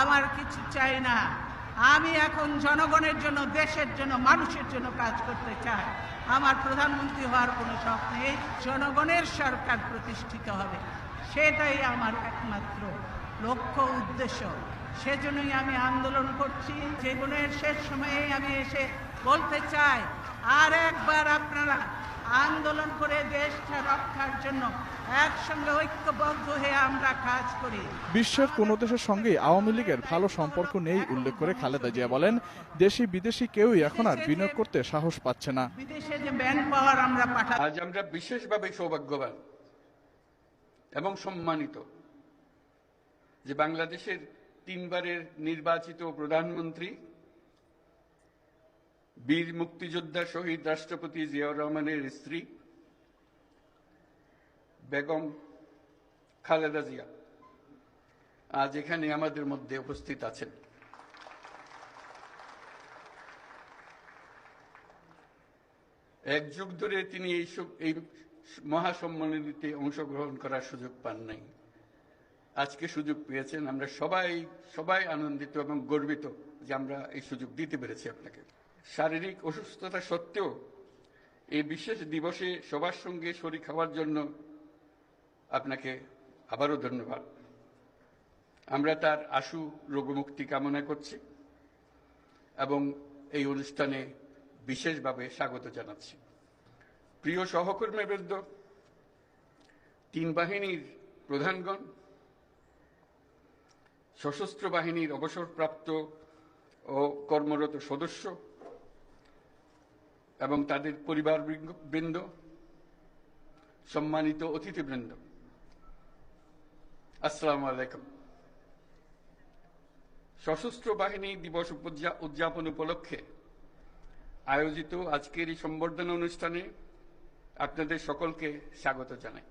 আমার কিছু চাই না। আমি এখন জনগণের জন্য, দেশের জন্য, মানুষের জন্য কাজ করতে চাই। আমার প্রধানমন্ত্রী হওয়ার কোনো শখ নেই। জনগণের সরকার প্রতিষ্ঠিত হবে। সেটাই আমার একমাত্র লক্ষ্য, উদ্দেশ্য। সেজন্যই আমি আন্দোলন করছি। জীবনের শেষ সময়ে আমি এসে বলতে চাই, আর একবার আপনারা আন্দোলন করে দেশটা রক্ষার জন্য একসঙ্গে ঐক্যবদ্ধ হয়ে আমরা কাজ করি। বিশ্বের কোনো দেশের সঙ্গেই আওয়ামী লীগের ভালো সম্পর্ক নেই উল্লেখ করে খালেদা জিয়া বলেন দেশি বিদেশি কেউই এখন আর বিনিয়োগ করতে সাহস পাচ্ছে না। বিদেশে যে ম্যান পাওয়ার আমরা পাঠা আজ আমরা বিশেষভাবে সৌভাগ্যবান এবং সম্মানিত যে বাংলাদেশের তিনবারের নির্বাচিত প্রধানমন্ত্রী বীর মুক্তিযোদ্ধা শহীদ রাষ্ট্রপতি জিয়াউর রহমানের স্ত্রী বেগম খালেদা জিয়া আজ এখানে আমাদের মধ্যে উপস্থিত আছেন। এক যুগ ধরে তিনি এই সব- এই মহাসম্মেলনীতে অংশগ্রহণ করার সুযোগ পান নাই। আজকে সুযোগ পেয়েছেন। আমরা সবাই সবাই আনন্দিত এবং গর্বিত যে আমরা এই সুযোগ দিতে পেরেছি আপনাকে। শারীরিক অসুস্থতা সত্ত্বেও এই বিশেষ দিবসে সবার সঙ্গে শরীর খাওয়ার জন্য আপনাকে আবারও ধন্যবাদ। আমরা তার আশু রোগমুক্তি কামনা করছি এবং এই অনুষ্ঠানে বিশেষভাবে স্বাগত জানাচ্ছি। প্রিয় সহকর্মীবৃন্দ তিন বাহিনীর প্রধানগণ, সশস্ত্র বাহিনীর অবসরপ্রাপ্ত ও কর্মরত সদস্য এবং তাদের পরিবার বৃন্দ সম্মানিত অতিথিবৃন্দ আসসালামু আলাইকুম। সশস্ত্র বাহিনী দিবস উদযাপন উপলক্ষে আয়োজিত আজকের এই সম্বর্ধনা অনুষ্ঠানে আপনাদের সকলকে স্বাগত জানাই।